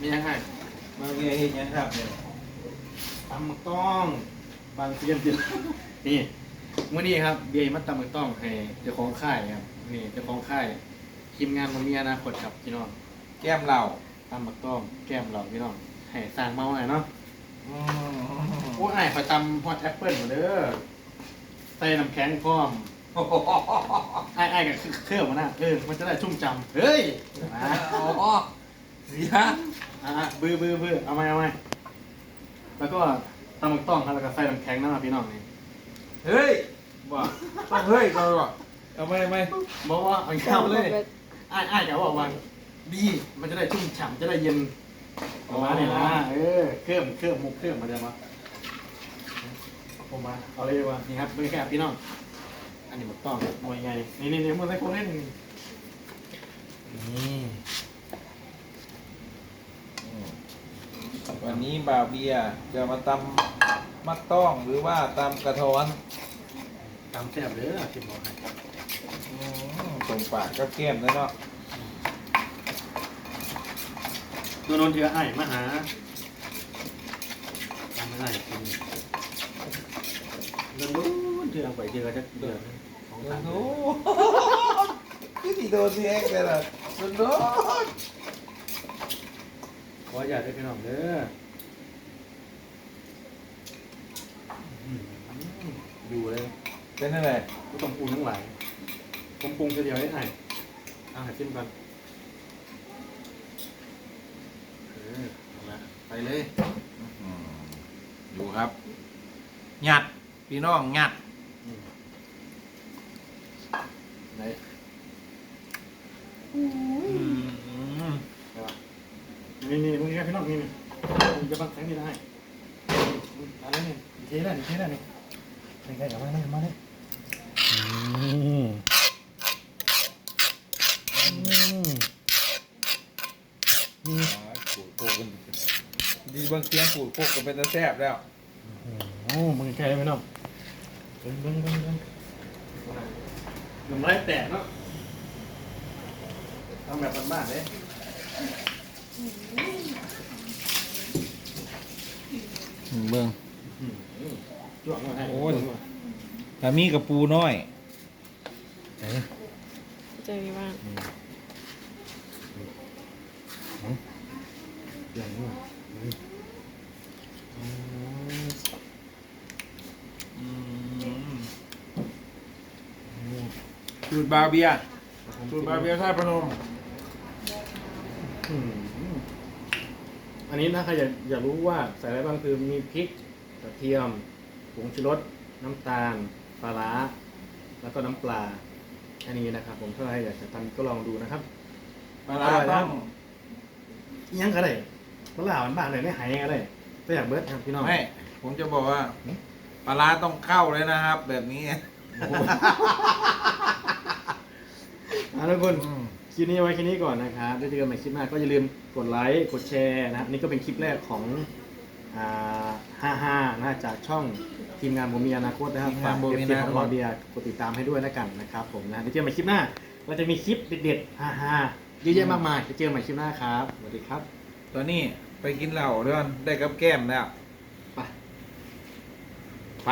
มียังไงมาเวียเห็นยังครับเนี่ยตำหมึกต้อง บางเสียมจินี่มื่อนี้ครับเบียร์มาตำหมึกต้องให้เจ้าของค่ายครับนี่เจ้าของค่ายทีมงานมันมีอนาคตครับพี่น้องแก้มเหล่าตำหมึกต้องแก้มเราพี่น้องให้สร้างเมาหน่อยเนาะอืโอ้ไอ้ายคอยตำฮอตแอปเปิลหมดเด้อใส่น้ำแข็งพร้อมมไอ้ไอ้ายกับเครื่องมันนะเออมันจะได้ชุ่มจำเฮ้ยมาอ๋อเสี ยอะบื้อบื้อบื้อเอาไหมเอาไหมแล้วก็ตำหมึกต้องครับแล้วก็ใส่น้ำแข็งนะพี่น้องนี่เฮ้ยว่าต้องเฮ้ยก่อนว่ะเอาไหมไหมบอกว่าเอาเข้าเลยไอ้ไอ้ายกับบอกว่าดีมันจะได้ชุ่มฉ่ำจะได้เย็นประมาณนี้นะเออเครื่องเครื่องมุกเครื่องมาเดี๋ยวมาผมมาเอาเลยดีกว่านี่ครับไม่แค่พี่น้องอันนี้หมดต้องมวยไงนี่นี่นี่มันใส่โคเล่นนี่ วันนี้บาวเบียร์จะมาตำมักต้องหรือว่าตำกระท้อนตามแซ่บเลยชิมเอาให้อืมตรงปากกับแก้มเลยเนาะตัวนนท์เถือไอ้ายมาหาทำไม่ได้กินเดินนู้นเถือไปเจอจะเดือดของโอ้สามโหเดือนคือที่โดนแยกกันล่ะโดนโดนขออย่าได้พี่น้องเด้ออืมอยู่เลย เป็นอะไรก็ต้องปรุงทั้งหลาย ผมปรุงทีเดียวได้ไอ้เอาหาจิ้มกันเออเอาละไปเลยอืมดูครับหยัดพี่น้องหยัดอืมไหนอืมได้ปะนี่นี่มึงนี่พี่น้องนี่นี่มึงจะบังแสงนี่ได้อะไรนี่เทได้นี่เทได้นี่ นี่ได้กับมาเลยมาเลย ปูดโคกกันดีบางเสียงขูดโคกก็เป็นตะแซ่บแล้วโอ้มึงแค่ไหมน้องเบิ้งเบิ้งเบิ้งเบิ้งหนุ่มไรแตกเนาะทำแบบบ้านๆเลยเบิ้งจ้วงมาให้โอ้ย ถ้ามีกับปูน้อยเอ้ยเจอบ้างอย่างนี้ว่ะอืมอืมสูตรบาเบียสูตรบาเบียท่าพนมอืมอันนี้ถ้าใครอยากอยากรู้ว่าใส่อะไรบ้างคือมีพริกกระเทียมผงชูรสน้ำตาล ปลาร้า แล้วก็น้ำปลา อันนี้นะครับ ผมถ้าใครอยากจะทำก็ลองดูนะครับ ปลาร้าต้องอิหยังก็ได้ปลาร้ามันบ้านเลยไม่หายก็ได้ก็อยากเบิร์ดครับพี่น้อง ไม่ผมจะบอกว่า ปลาร้าต้องเข้าเลยนะครับ แบบนี้อะทุกคนอืม คลิปนี้ไว้แค่นี้ก่อนนะครับได้เจอกันใหม่คลิปหน้าก็อย่าลืมกดไลค์ กดแชร์นะครับนี่ก็เป็นคลิปแรกของอ่า 55นะจากช่องทีมงานผมมีอนาคตนะครับทีมฝางากนเอบ่ฟมีซีอนาคตของเราเดียกดติดตามให้ด้วยแล้วกันนะครับผมนะเดี๋ยวเจอกันใหม่คลิปหน้า เราจะมีคลิปเด็ดๆ55เยอะแยะมากมายจะเจอกันใหม่คลิปหน้าครับสวัสดีครับตอนนี้ไปกินเหล้าเด้วยได้กับแก้มแล้วไป ไป